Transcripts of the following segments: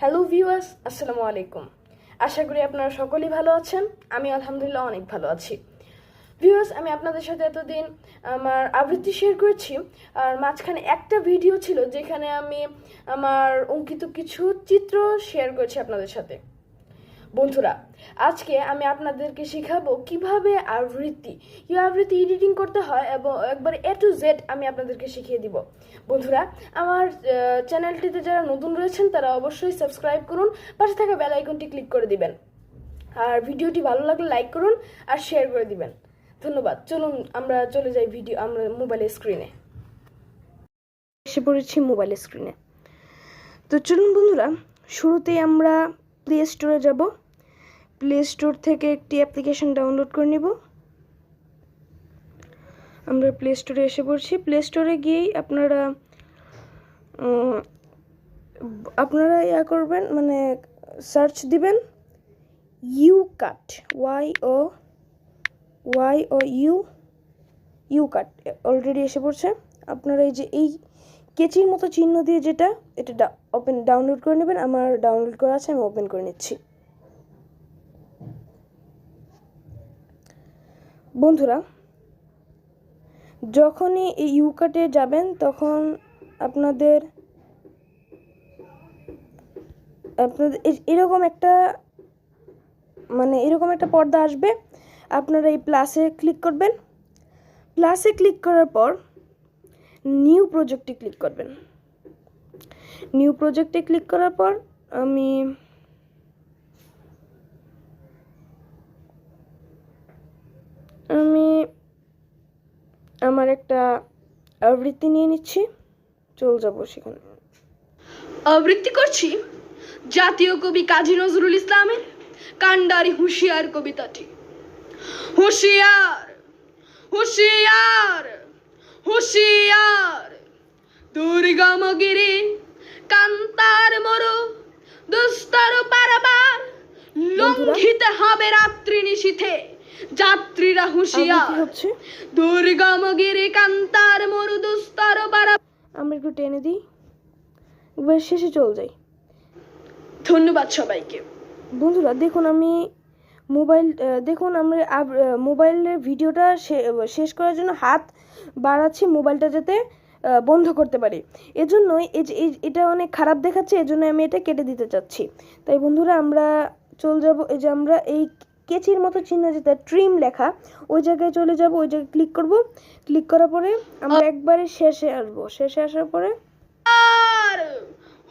Hello viewers আসসালামু আলাইকুম আশা করি আপনারা সকলেই ভালো আছেন। আমি আলহামদুলিল্লাহ অনেক ভালো আছি। ভিউয়ার্স আমি আপনাদের সাথে এতদিন আমার আবৃত্তি শেয়ার করেছি। আর মাঝখানে একটা ভিডিও ছিল যেখানে আমি আমার অঙ্কিত কিছু চিত্র শেয়ার করেছি আপনাদের সাথে। বন্ধুরা, আজকে আমি আপনাদেরকে শেখাবো কীভাবে আবৃত্তি কি আবৃত্তি এডিটিং করতে হয় এবং একবার এ টু জেড আমি আপনাদেরকে শিখিয়ে দিব। বন্ধুরা, আমার চ্যানেলটিতে যারা নতুন রয়েছেন, তারা অবশ্যই সাবস্ক্রাইব করুন, পাশে থাকা বেল আইকনটি ক্লিক করে দিবেন। আর ভিডিওটি ভালো লাগলে লাইক করুন আর শেয়ার করে দিবেন। ধন্যবাদ। চলুন, আমরা চলে যাই ভিডিও, আমরা মোবাইলের স্ক্রিনে। এসে পড়েছি মোবাইল স্ক্রিনে। তো চলুন বন্ধুরা, শুরুতেই আমরা প্লে স্টোরে যাব। প্লে স্টোর থেকে একটি অ্যাপ্লিকেশন ডাউনলোড করে নেব। আমরা প্লে স্টোরে এসে পড়ছি। প্লে স্টোরে গিয়েই আপনারা আপনারা ইয়া করবেন মানে সার্চ দিবেন U cut Y O Y O U U cut already এসে পড়ছে। আপনারা এই যে এই কেচির মতো চিহ্ন দিয়ে যেটা, এটা ওপেন ডাউনলোড করে নেবেন। আমার ডাউনলোড করা আছে, আমি ওপেন করে নিচ্ছি। বন্ধুরা, যখনই এই ইউকাটে যাবেন, তখন আপনাদের আপনাদের এরকম একটা মানে এরকম একটা পর্দা আসবে। আপনারা এই প্লাসে ক্লিক করবেন। প্লাসে ক্লিক করার পর নিউ প্রজেক্টে ক্লিক করবেন। নিউ প্রজেক্টে ক্লিক করার পর আমি আমি আমার একটা আবৃত্তি নিয়ে নিচ্ছি। চল যাব সেখানে। আবৃত্তি করছি জাতীয় কবি কাজী নজরুল ইসলামের কান্ডারি হুঁশিয়ার কবিতাটি। হুঁশিয়ার! হুঁশিয়ার! হুঁশিয়ার। দুর্গমগিরি কান্তার মরু দুস্তর পারাবার। লঙ্ঘিতে হবে রাত্রি নিশীথে যাত্রীরা হুঁশিয়ার। হচ্ছে? দুর্গমগিরি কান্তার মরু দুস্তর পারাবার। আমরা একটু টেনে দিই। এবার শেষে চল যাই। ধন্যবাদ সবাইকে। বন্ধুরা দেখুন আমি মোবাইল দেখুন আমরা মোবাইলের ভিডিওটা শেষ করার জন্য হাত বাড়াচ্ছি মোবাইলটা যাতে বন্ধ করতে পারি। এজন্যই এই যে এই- এটা অনেক খারাপ দেখাচ্ছে এজন্য আমি এটা কেটে দিতে চাচ্ছি। তাই বন্ধুরা আমরা চল যাব এই যে আমরা এই কেচির মতো চিহ্ন যেটা ট্রিম লেখা ওই জায়গায় চলে যাব ওই জায়গায় ক্লিক করব। ক্লিক করার পরে আমরা একবারে শেষে আসব। শেষে আসার পরে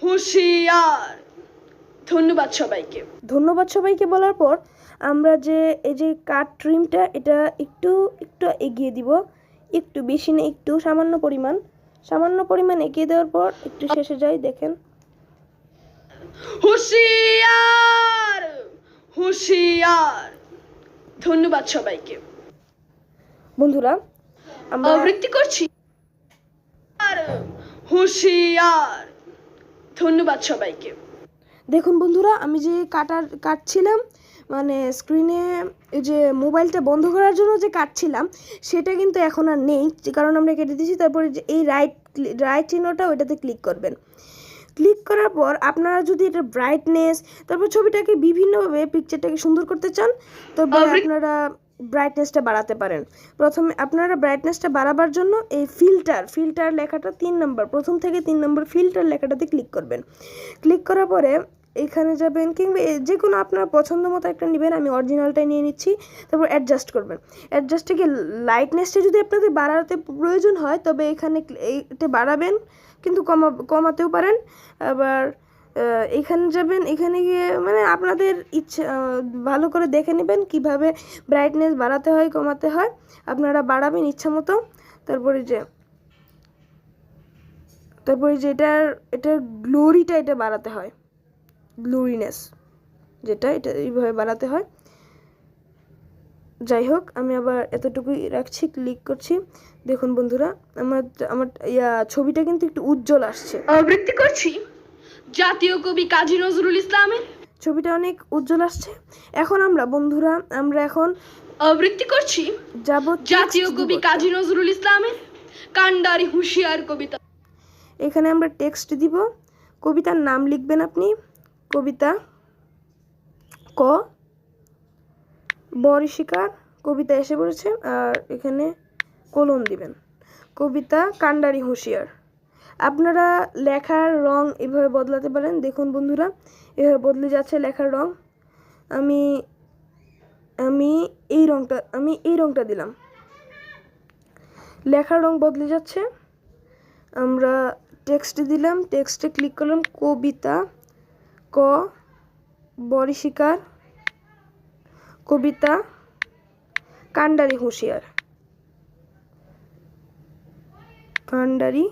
হুঁশিয়ার। ধন্যবাদ সবাইকে। ধন্যবাদ সবাইকে বলার পর আমরা যে এই যে কাঠ ট্রিমটা এটা একটু একটু এগিয়ে দিব। একটু বেশি না একটু সামান্য পরিমাণ। সামান্য পরিমাণ এগিয়ে দেওয়ার পর একটু শেষে যাই দেখেন। হুঁশিয়ার! হুঁশিয়ার! ধন্যবাদ সবাইকে। বন্ধুরা আমরা আবৃত্তি করছি। হুঁশিয়ার! ধন্যবাদ সবাইকে। দেখুন বন্ধুরা আমি যে কাটার কাটছিলাম মানে স্ক্রিনে যে মোবাইলটা বন্ধ করার জন্য যে কাটছিলাম সেটা কিন্তু এখন আর নেই। কারণ আমরা কেটে দিয়েছি তারপরে যে এই রাইট রাইট চিহ্নটা ওইটাতে ক্লিক করবেন। ক্লিক করার পর আপনারা যদি এটা ব্রাইটনেস তারপর ছবিটাকে বিভিন্নভাবে পিকচারটাকে সুন্দর করতে চান তবে আপনারা ব্রাইটনেসটা বাড়াতে পারেন। প্রথমে আপনারা ব্রাইটনেসটা বাড়াবার জন্য এই ফিল্টার ফিল্টার লেখাটা তিন নম্বর প্রথম থেকে তিন নম্বর ফিল্টার লেখাটাতে ক্লিক করবেন। ক্লিক করার পরে এখানে যাবেন কিংবা যে কোনো আপনার পছন্দ মতো একটা নেবেন, আমি অরিজিনালটাই নিয়ে নিচ্ছি, তারপর অ্যাডজাস্ট করবেন। অ্যাডজাস্ট থেকে লাইটনেসটা যদি আপনাদের বাড়াতে প্রয়োজন হয়, তবে এখানে এইটা বাড়াবেন, কিন্তু কমা, কমাতেও পারেন। আবার এখানে যাবেন, এখানে গিয়ে মানে আপনাদের ইচ্ছা ভালো করে দেখে নেবেন কীভাবে ব্রাইটনেস বাড়াতে হয়, কমাতে হয়। আপনারা বাড়াবেন ইচ্ছা মতো। তারপরে যে তারপরে যে এটার এটার গ্লোরিটা এটা বাড়াতে হয়। গ্লোরিনেস যেটা এটা এইভাবে বাড়াতে হয়। যাই হোক, আমি আবার এতটুকুই রাখছি ক্লিক করছি। দেখুন বন্ধুরা, আমার আমার ইয়া ছবিটা কিন্তু একটু উজ্জ্বল আসছে। আবৃত্তি করছি। জাতীয় কবি কাজী নজরুল ইসলামের ছবিটা অনেক উজ্জ্বল আসছে। এখন আমরা বন্ধুরা আমরা এখন আবৃত্তি করছি যাব জাতীয় কবি কাজী নজরুল ইসলামের কান্ডারি হুঁশিয়ার কবিতা। এখানে আমরা টেক্সট দিব। কবিতার নাম লিখবেন আপনি। কবিতা ক। বরি শিকার কবিতা এসে পড়েছে। আর এখানে কলম দিবেন। কবিতা কান্ডারি হুঁশিয়ার। আপনারা লেখার রং এভাবে বদলাতে পারেন। দেখুন বন্ধুরা, এভাবে বদলে যাচ্ছে লেখার রং। আমি আমি এই রংটা, আমি এই রংটা দিলাম। লেখার রং বদলে যাচ্ছে। আমরা টেক্সটে দিলাম টেক্সটে ক্লিক করলাম, কবিতা, ক বরি শিকার, কবিতা, কান্ডারি হুঁশিয়ার। কান্ডারি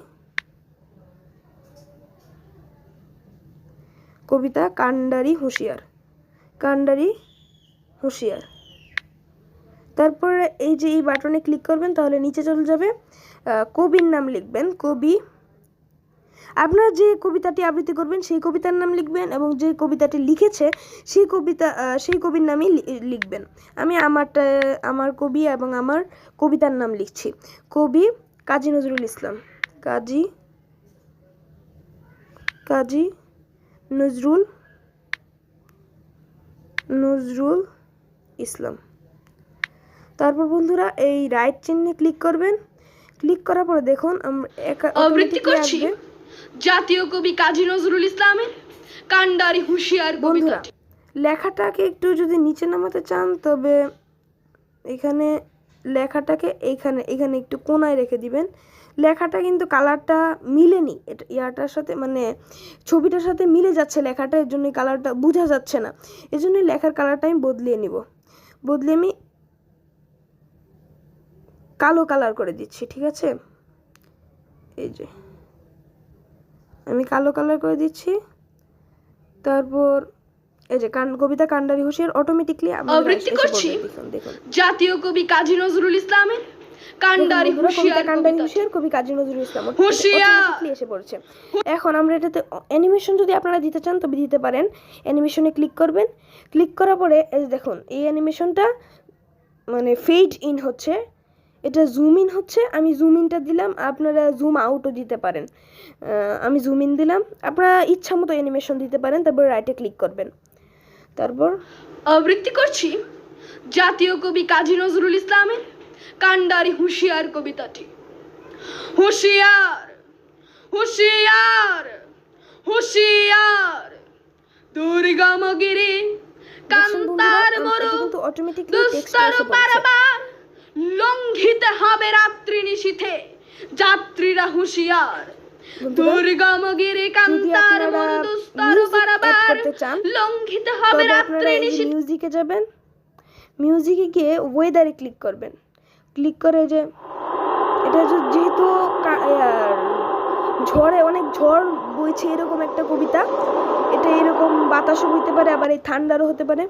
কবিতা কান্ডারি হুঁশিয়ার। কান্ডারি হুঁশিয়ার। তারপরে এই যে এই বাটনে ক্লিক করবেন, তাহলে নিচে চলে যাবে কবির নাম লিখবেন, কবি। আপনার যে কবিতাটি আবৃত্তি করবেন, সেই কবিতার নাম লিখবেন এবং যে কবিতাটি লিখেছে, সেই কবিতা সেই কবির নামই লিখবেন। আমি আমারটা, আমার কবি এবং আমার কবিতার নাম লিখছি। কবি কাজী নজরুল ইসলাম। কাজী কাজী নজরুল নজরুল ইসলাম। তারপর বন্ধুরা এই রাইট চিহ্নে ক্লিক করবেন। ক্লিক করার পরে দেখুন আবৃত্তি করছি। জাতীয় কবি কাজী নজরুল ইসলামের কান্ডারি হুঁশিয়ার বন্ধুরা লেখাটাকে একটু যদি নিচে নামাতে চান তবে এখানে লেখাটাকে এইখানে, এখানে একটু কোনায় রেখে দিবেন। লেখাটা কিন্তু কালারটা মিলেনি। এটা ইয়াটার সাথে মানে ছবিটার সাথে মিলে যাচ্ছে লেখাটা, এর জন্য কালারটা বোঝা যাচ্ছে না। এই জন্য লেখার কালারটা আমি বদলিয়ে নিব। বদলে আমি কালো কালার করে দিচ্ছি, ঠিক আছে? এই যে, আমি কালো কালার করে দিচ্ছি। তারপর এই যে কবিতা কান্ডারি হুঁশিয়ার অটোমেটিকলি আবৃত্তি করছি। জাতীয় কবি কাজী নজরুল ইসলামের কান্ডারি হুঁশিয়ার কান্ডারি হুঁশিয়ার কবি কাজী নজরুল ইসলাম হুঁশিয়ার! এসে পড়ছে। এখন আমরা এটাতে অ্যানিমেশন যদি আপনারা দিতে চান তবে দিতে পারেন। অ্যানিমেশনে ক্লিক করবেন। ক্লিক করার পরে এই যে দেখুন এই অ্যানিমেশনটা মানে ফেড ইন হচ্ছে। এটা জুম ইন হচ্ছে। আমি জুম ইনটা দিলাম আপনারা জুম আউটও দিতে পারেন। আমি জুম ইন দিলাম। আপনারা ইচ্ছা মতো অ্যানিমেশন দিতে পারেন তারপর রাইটে ক্লিক করবেন। তারপর? আবৃত্তি করছি। জাতীয় কবি কাজী নজরুল ইসলামের কান্ডারি হুঁশিয়ার কবিতাটি। হুঁশিয়ার হুঁশিয়ার হুঁশিয়ার। দুর্গমগিরি কান্তার মরু দুস্তর পারাবার লঙ্ঘিতে হবে রাত্রি নিশীথে। যাত্রীরা হুঁশিয়ার। কান্তার লঙ্ঘিতে হবে রাত্রি মিউজিকে যাবেন। মিউজিকে গিয়ে ওয়েদারে ক্লিক করবেন। ক্লিক করে যে এটা যেহেতু ঝড়ে অনেক ঝড় বইছে এরকম একটা কবিতা এটা এরকম বাতাসও হইতে পারে আবার এই ঠান্ডারও হতে পারে।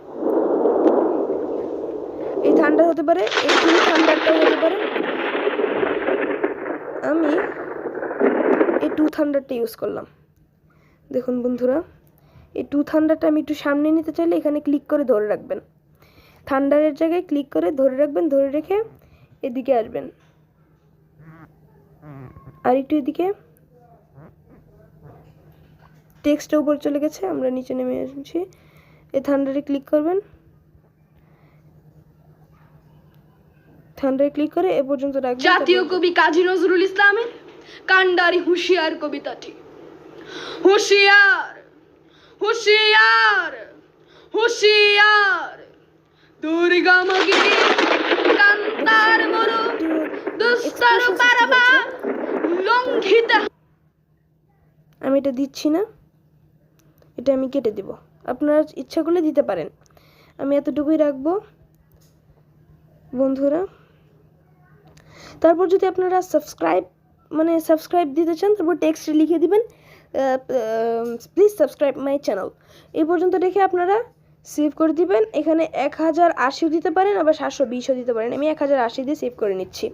এই ঠান্ডা হতে পারে এই টু ঠান্ডারটাও হতে পারে। আমি এই টু থান্ডারটা ইউজ করলাম। দেখুন বন্ধুরা এই টু থান্ডারটা আমি একটু সামনে নিতে চাইলে এখানে ক্লিক করে ধরে রাখবেন। থান্ডারের জায়গায় ক্লিক করে ধরে রাখবেন ধরে রেখে এদিকে আসবেন। আর একটু এদিকে টেক্সটটা উপর চলে গেছে আমরা নিচে নেমে আসছি। এই থান্ডারে ক্লিক করবেন। থান্ডারে ক্লিক করে এ পর্যন্ত রাখবেন। জাতীয় কবি কাজী নজরুল ইসলামের কান্ডারি হুঁশিয়ার কবিতাটি। হুঁশিয়ার হুঁশিয়ার হুঁশিয়ার। দুর্গমগিরি কান্তার মরু দুস্তর হচ্ছে। লঙ্ঘিত আমি এটা দিচ্ছি না। এটা আমি কেটে দিব। আপনারা ইচ্ছা করলে দিতে পারেন। আমি এতটুকুই রাখব। বন্ধুরা তারপর যদি আপনারা সাবস্ক্রাইব মানে সাবস্ক্রাইব দিতে চান, তারপর টেক্সট লিখে দিবেন প্লিজ সাবস্ক্রাইব মাই চ্যানেল এই পর্যন্ত রেখে আপনারা সেভ করে দিবেন এখানে এক হাজার আশিও দিতে পারেন, আবার সাতশো বিশও দিতে পারেন আমি এক হাজার আশি দিয়ে সেভ করে নিচ্ছি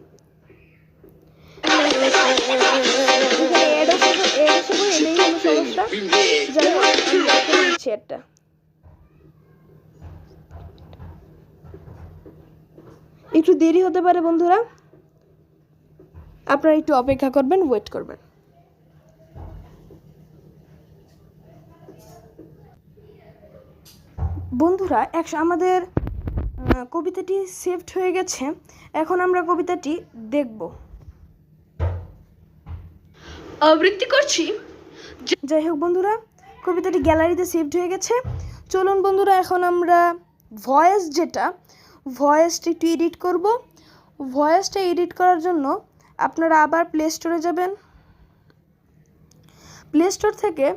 সমস্যা। একটা। একটু দেরি হতে পারে বন্ধুরা আপনারা একটু অপেক্ষা করবেন ওয়েট করবেন। বন্ধুরা একশো আমাদের কবিতাটি সেভড হয়ে গেছে। এখন আমরা কবিতাটি দেখব। আবৃত্তি করছি। যাই হোক বন্ধুরা কবিতাটি গ্যালারিতে সেভড হয়ে গেছে। চলুন বন্ধুরা এখন আমরা ভয়েস যেটা ভয়েসটি একটু এডিট করব। ভয়েসটা এডিট করার জন্য আপনারা আবার প্লে স্টোরে যাবেন। প্লে স্টোর থেকে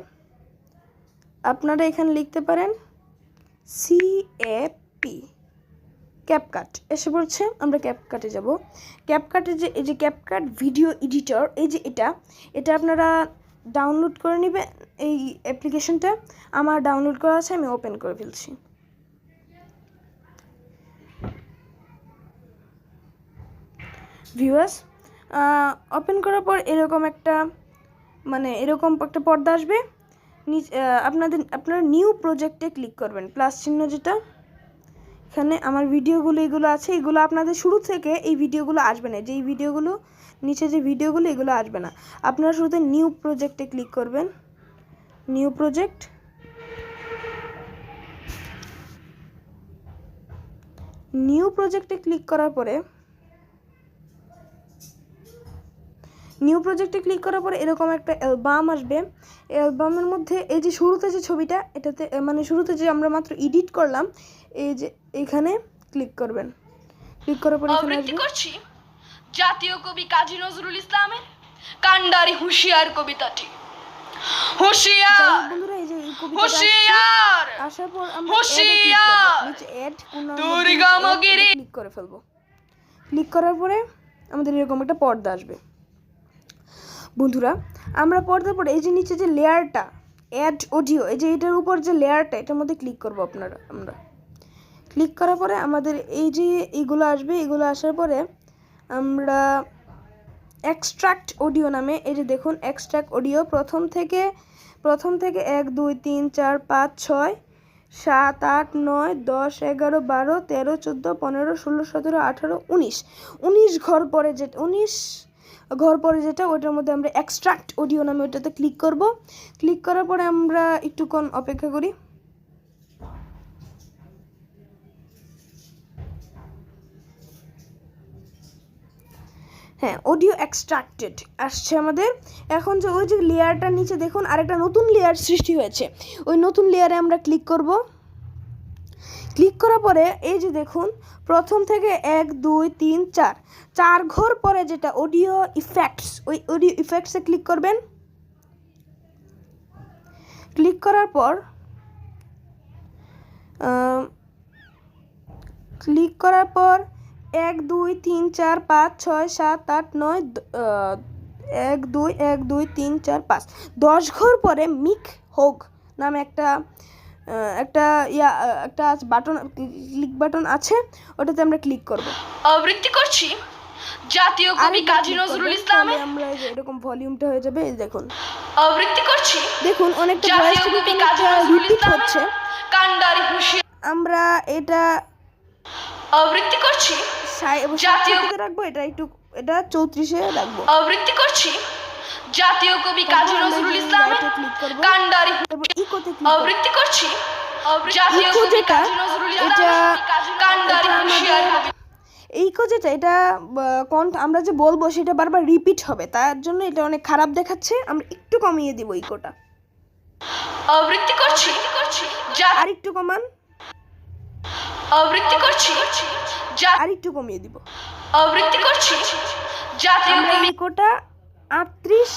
আপনারা এখানে লিখতে পারেন সি এ পি ক্যাপকাট এসে পড়ছে, আমরা ক্যাপকাটে যাব। ক্যাপকাটে যে, এই যে ক্যাপকাট ভিডিও এডিটর এই যে এটা এটা আপনারা ডাউনলোড করে নেবেন এই অ্যাপ্লিকেশনটা আমার ডাউনলোড করা আছে, আমি ওপেন করে ফেলছি। ভিউয়ার্স ওপেন করার পর এরকম একটা মানে এরকম একটা পর্দা আসবে। আপনাদের, আপনারা নিউ প্রজেক্টে ক্লিক করবেন। প্লাস চিহ্ন যেটা, এখানে আমার ভিডিওগুলো এগুলো আছে, এগুলো আপনাদের শুরু থেকে এই ভিডিওগুলো আসবে না। যে এই ভিডিওগুলো নিচে যে ভিডিওগুলো এগুলো আসবে না। আপনারা শুরুতে নিউ প্রজেক্টে ক্লিক করবেন। নিউ প্রজেক্ট নিউ প্রজেক্টে ক্লিক করার পরে নিউ প্রজেক্টে ক্লিক করার পরে এরকম একটা অ্যালবাম আসবে। অ্যালবামের মধ্যে এই যে শুরুতে যে ছবিটা এটাতে মানে শুরুতে যে আমরা মাত্র এডিট করলাম এই যে এখানে ক্লিক করবেন। ক্লিক করার পরে এখানে করছি। জাতীয় কবি কাজী নজরুল ইসলামের কান্ডারি হুঁশিয়ার কবিতাটি। হুঁশিয়ার। হুঁশিয়ার! আসার পর আমরা হুঁশিয়ার! নিচে ক্লিক করে ফেলব। ক্লিক করার পরে আমাদের এরকম একটা পর্দা আসবে। বন্ধুরা, আমরা পর্দার পরে এই যে নিচে যে লেয়ারটা অ্যাড অডিও এই যে এটার উপর যে লেয়ারটা, এটার মধ্যে ক্লিক করব আপনারা, আমরা। ক্লিক করার পরে আমাদের এই যে এইগুলো আসবে, এগুলো আসার পরে আমরা এক্সট্রাক্ট অডিও নামে, এই যে দেখুন এক্সট্রাক্ট অডিও প্রথম থেকে প্রথম থেকে এক, দুই, তিন, চার, পাঁচ, ছয়, সাত, আট, নয়, দশ, এগারো, বারো, তেরো, চোদ্দ, পনেরো, ষোলো, সতেরো, আঠারো, উনিশ। উনিশ ঘর পরে যে, উনিশ ঘর পরে যেটা ওটার মধ্যে আমরা এক্সট্রাক্ট অডিও নামে ওটাতে ক্লিক করব। ক্লিক করার পরে আমরা একটুক্ষণ অপেক্ষা করি। হ্যাঁ অডিও এক্সট্রাক্টেড আসছে আমাদের। এখন যে ওই যে লেয়ারটার নিচে দেখুন, আরেকটা নতুন লেয়ার সৃষ্টি হয়েছে। ওই নতুন লেয়ারে আমরা ক্লিক করব। ক্লিক করার পরে এই যে দেখুন, প্রথম থেকে এক, দুই, তিন, চার। চার ঘর পরে যেটা অডিও ইফেক্টস ওই অডিও ইফেক্টসে ক্লিক করবেন। ক্লিক করার পর ক্লিক করার পর এক, দুই, তিন, চার, পাঁচ, ছয়, সাত, আট, নয় এক, দুই এক, দুই, তিন, চার, পাঁচ। দশ ঘর পরে মিক হোক নামে একটা একটা ইয়া একটা বাটন ক্লিক বাটন আছে ওটাতে আমরা ক্লিক করব। আবৃত্তি করছি। জাতীয় কবি কাজী নজরুল ইসলামের আমরা এরকম ভলিউমটা হয়ে যাবে দেখুন। আবৃত্তি করছি। দেখুন অনেকটা জাতীয় কবি কাজী নজরুল রিপিট হচ্ছে। কান্ডারি হুঁশিয়ার। আমরা এটা আবৃত্তি করছি। জাতীয়- রাখব এটা একটু এটা চৌত্রিশে রাখব। আবৃত্তি করছি। জাতীয় কবি কাজী নজরুল ইসলামের করব কান্ডারি আবৃত্তি করছি। জাতীয় কবি কাজী নজরুল ইসলামের কান্ডারি এটা ইকো যেটা আমরা যে বলব সেটা বারবার রিপিট হবে তার জন্য এটা অনেক খারাপ দেখাচ্ছে আমরা একটু কমিয়ে দিব ইকোটা আবৃত্তি করছি। আর একটু কমান। আবৃত্তি করছি। আর একটু কমিয়ে দিব। আবৃত্তি করছি। জাতীয় কবি ইকোটা আটত্রিশ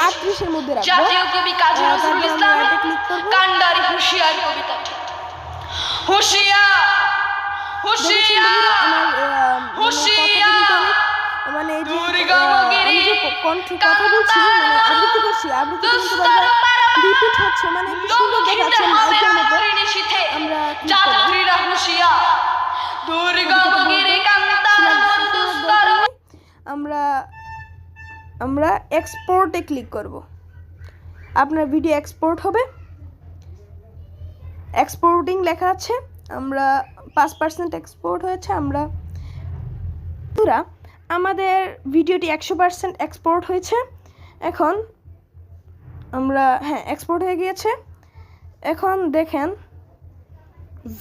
আটত্রিশের মধ্যে জাতীয় কবি কাজী নজরুল করব। কান্ডারি হুঁশিয়ার হুঁশিয়ার! বন্ধুরা, আমার আহ, মানে এই যে আমি যে কণ্ঠ কথা বলছি মানে আবৃত্তি করছি আবৃত্তি কিন্তু রিপিট হচ্ছে মানে সুন্দর দেখাচ্ছে মাইকের মতো। আমরা যাত্রীরা আমরা আমরা এক্সপোর্টে ক্লিক করব। আপনার ভিডিও এক্সপোর্ট হবে। এক্সপোর্টিং লেখা আছে। আমরা পাঁচ পার্সেন্ট এক্সপোর্ট হয়েছে। আমরা বন্ধুরা, আমাদের ভিডিওটি একশো পার্সেন্ট এক্সপোর্ট হয়েছে। এখন আমরা হ্যাঁ এক্সপোর্ট হয়ে গিয়েছে। এখন দেখেন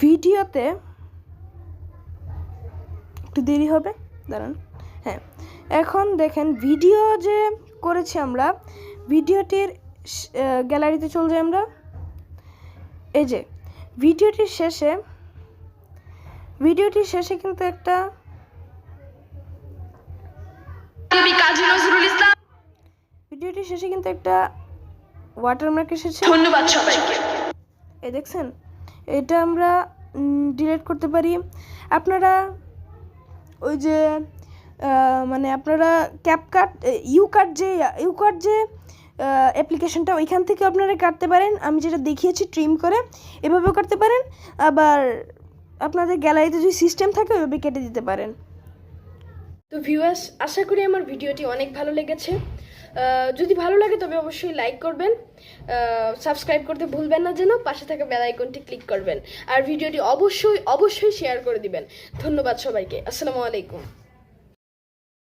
ভিডিওতে একটু দেরি হবে। দাঁড়ান। হ্যাঁ এখন দেখেন ভিডিও যে করেছি আমরা ভিডিওটির গ্যালারিতে চলে যাই আমরা। এই যে ভিডিওটির শেষে ভিডিওটির শেষে কিন্তু একটা ভিডিওটির শেষে কিন্তু একটা ওয়াটারমার্ক এসেছে। ধন্যবাদ সবাইকে। এ দেখছেন এটা আমরা ডিলিট করতে পারি। আপনারা ওই যে মানে আপনারা ক্যাপকাট ইউকাট যে ইউকাট যে অ্যাপ্লিকেশনটা ওইখান থেকে আপনারা কাটতে পারেন। আমি যেটা দেখিয়েছি ট্রিম করে, এভাবেও কাটতে পারেন। আবার আপনাদের গ্যালারিতে যদি সিস্টেম থাকে, ওইভাবে কেটে দিতে পারেন। তো ভিউয়ার্স আশা করি আমার ভিডিওটি অনেক ভালো লেগেছে। যদি ভালো লাগে, তবে অবশ্যই লাইক করবেন। সাবস্ক্রাইব করতে ভুলবেন না যেন, পাশে থাকা বেল আইকনটি ক্লিক করবেন। আর ভিডিওটি অবশ্যই অবশ্যই শেয়ার করে দিবেন। ধন্যবাদ সবাইকে। আসসালামু আলাইকুম।